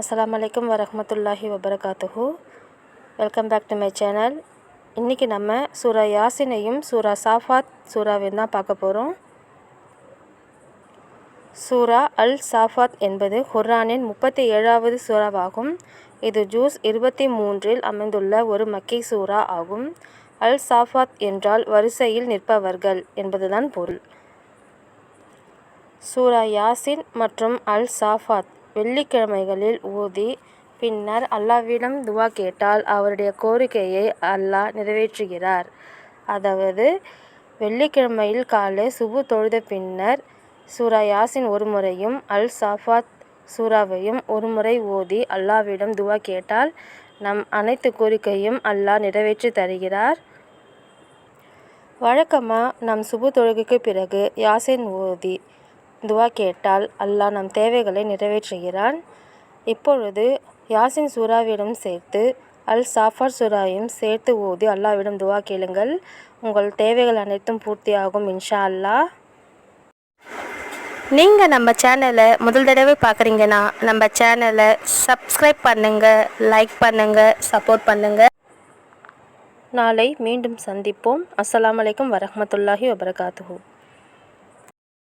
அஸ்ஸலாமு அலைக்கும் வரஹ்மத்துல்லாஹி வபரகாத்துஹு welcome back to my channel இன்றைக்கி நம்ம சூரா யாசினையும் சூரா சாஃபாத் சூறாவையும் தான் பார்க்க போகிறோம் சூரா அல் சாஃபாத் என்பது குர்ரானின் முப்பத்தி ஏழாவது சூறாவாகும். இது ஜூஸ் இருபத்தி மூன்றில் அமைந்துள்ள ஒரு மக்கி சூரா ஆகும். அல் சாஃபாத் என்றால் வரிசையில் நிற்பவர்கள் என்பதுதான் பொருள். சூரா யாசின் மற்றும் அல் சாஃபாத். வெள்ளிக்கிழமைகளில் ஓதி பின்னர் அல்லாவிடம் துவா கேட்டால் அவருடைய கோரிக்கையை அல்லாஹ் நிறைவேற்றுகிறார். அதாவது வெள்ளிக்கிழமையில் காலை சுபு தொழுத பின்னர் சூரா யாசின் ஒரு முறையும் அல் சாஃபாத் சூறாவையும் ஒரு முறை ஓதி அல்லாவிடம் துவா கேட்டால் நம் அனைத்து கோரிக்கையும் அல்லாஹ் நிறைவேற்றி தருகிறார். வழக்கமாக நம் சுபு தொழுகைக்கு பிறகு யாசின் ஓதி துவா கேட்டால் அல்லாஹ் நம் தேவைகளை நிறைவேற்றுகிறான். இப்பொழுது யாசின் சூறாவிடம் சேர்த்து அல் சாஃபார் சூறாவையும் சேர்த்து ஓதி அல்லாவிடம் துவா கேளுங்கள். உங்கள் தேவைகள் அனைத்தும் பூர்த்தியாகும் இன்ஷா அல்லாஹ் நீங்கள் நம்ம சேனலை முதல் தடவை பார்க்குறீங்கன்னா நம்ம சேனலை சப்ஸ்கிரைப் பண்ணுங்கள் லைக் பண்ணுங்கள் சப்போர்ட் பண்ணுங்கள் நாளை மீண்டும் சந்திப்போம். அஸ்ஸலாமு அலைக்கும் வரஹ்மத்துல்லாஹி வபரகாத்துஹு.